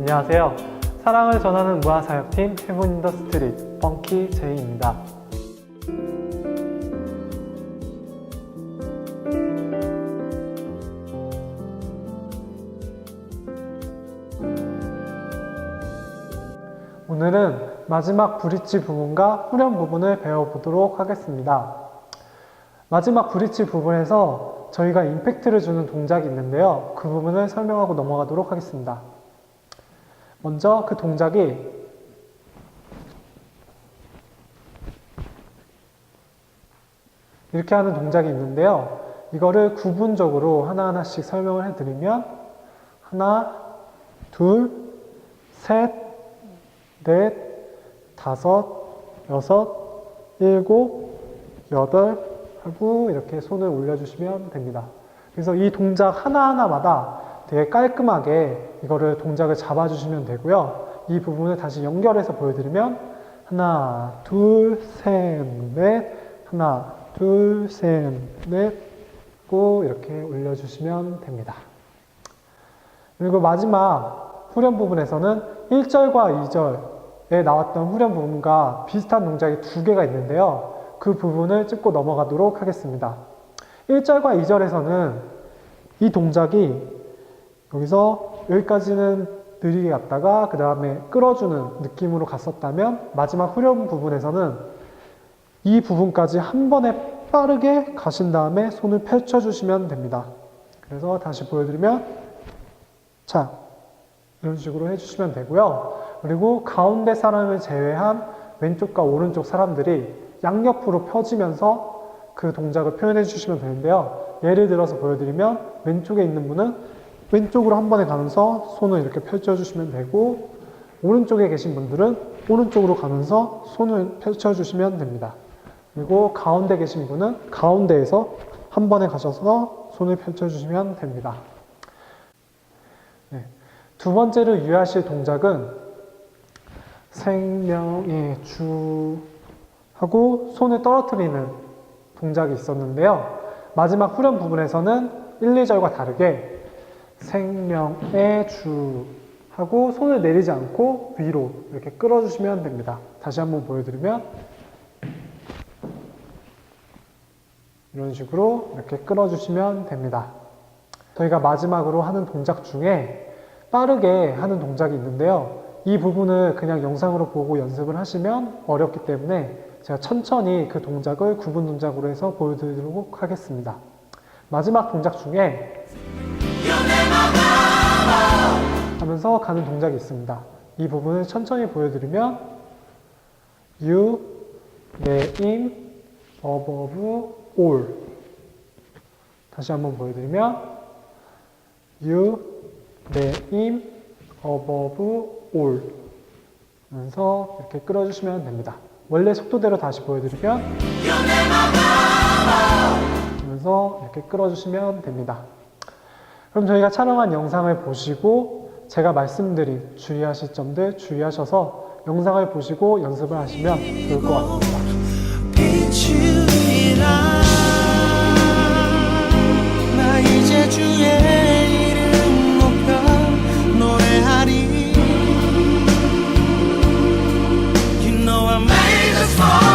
안녕하세요. 사랑을 전하는 무한사역팀 헤븐 인더 스트리 펑키 제이입니다. 오늘은 마지막 브릿지 부분과 후렴 부분을 배워보도록 하겠습니다. 마지막 브릿지 부분에서 저희가 임팩트를 주는 동작이 있는데요. 그 부분을 설명하고 넘어가도록 하겠습니다. 먼저 그 동작이 이렇게 하는 동작이 있는데요. 이거를 구분적으로 하나하나씩 설명을 해드리면 하나, 둘, 셋, 넷, 다섯, 여섯, 일곱, 여덟 하고 이렇게 손을 올려주시면 됩니다. 그래서 이 동작 하나하나마다 되게 깔끔하게 이거를 동작을 잡아주시면 되고요. 이 부분을 다시 연결해서 보여드리면 하나, 둘, 셋, 넷, 하나, 둘, 셋, 넷, 고 이렇게 올려주시면 됩니다. 그리고 마지막 후렴 부분에서는 1절과 2절에 나왔던 후렴 부분과 비슷한 동작이 두 개가 있는데요. 그 부분을 찍고 넘어가도록 하겠습니다. 1절과 2절에서는 이 동작이 여기서 여기까지는 느리게 갔다가 그 다음에 끌어주는 느낌으로 갔었다면 마지막 후렴 부분에서는 이 부분까지 한 번에 빠르게 가신 다음에 손을 펼쳐주시면 됩니다. 그래서 다시 보여드리면 자 이런 식으로 해주시면 되고요. 그리고 가운데 사람을 제외한 왼쪽과 오른쪽 사람들이 양옆으로 펴지면서 그 동작을 표현해 주시면 되는데요. 예를 들어서 보여드리면 왼쪽에 있는 분은 왼쪽으로 한 번에 가면서 손을 이렇게 펼쳐주시면 되고 오른쪽에 계신 분들은 오른쪽으로 가면서 손을 펼쳐주시면 됩니다. 그리고 가운데 계신 분은 가운데에서 한 번에 가셔서 손을 펼쳐주시면 됩니다. 네. 두 번째로 유의하실 동작은 생명의 주 하고 손을 떨어뜨리는 동작이 있었는데요. 마지막 후렴 부분에서는 1, 2절과 다르게 생명의 주 하고 손을 내리지 않고 위로 이렇게 끌어주시면 됩니다. 다시 한번 보여드리면 이런 식으로 이렇게 끌어주시면 됩니다. 저희가 마지막으로 하는 동작 중에 빠르게 하는 동작이 있는데요. 이 부분을 그냥 영상으로 보고 연습을 하시면 어렵기 때문에 제가 천천히 그 동작을 구분 동작으로 해서 보여드리도록 하겠습니다. 마지막 동작 중에 하면서 가는 동작이 있습니다. 이 부분을 천천히 보여드리면 you, name, above, all 다시 한번 보여드리면 you, name, above, all 하면서 이렇게 끌어주시면 됩니다. 원래 속도대로 다시 보여드리면 하면서 이렇게 끌어주시면 됩니다. 그럼 저희가 촬영한 영상을 보시고 제가 말씀드린 주의하실 점들 주의하셔서 영상을 보시고 연습을 하시면 좋을 것 같습니다. fall.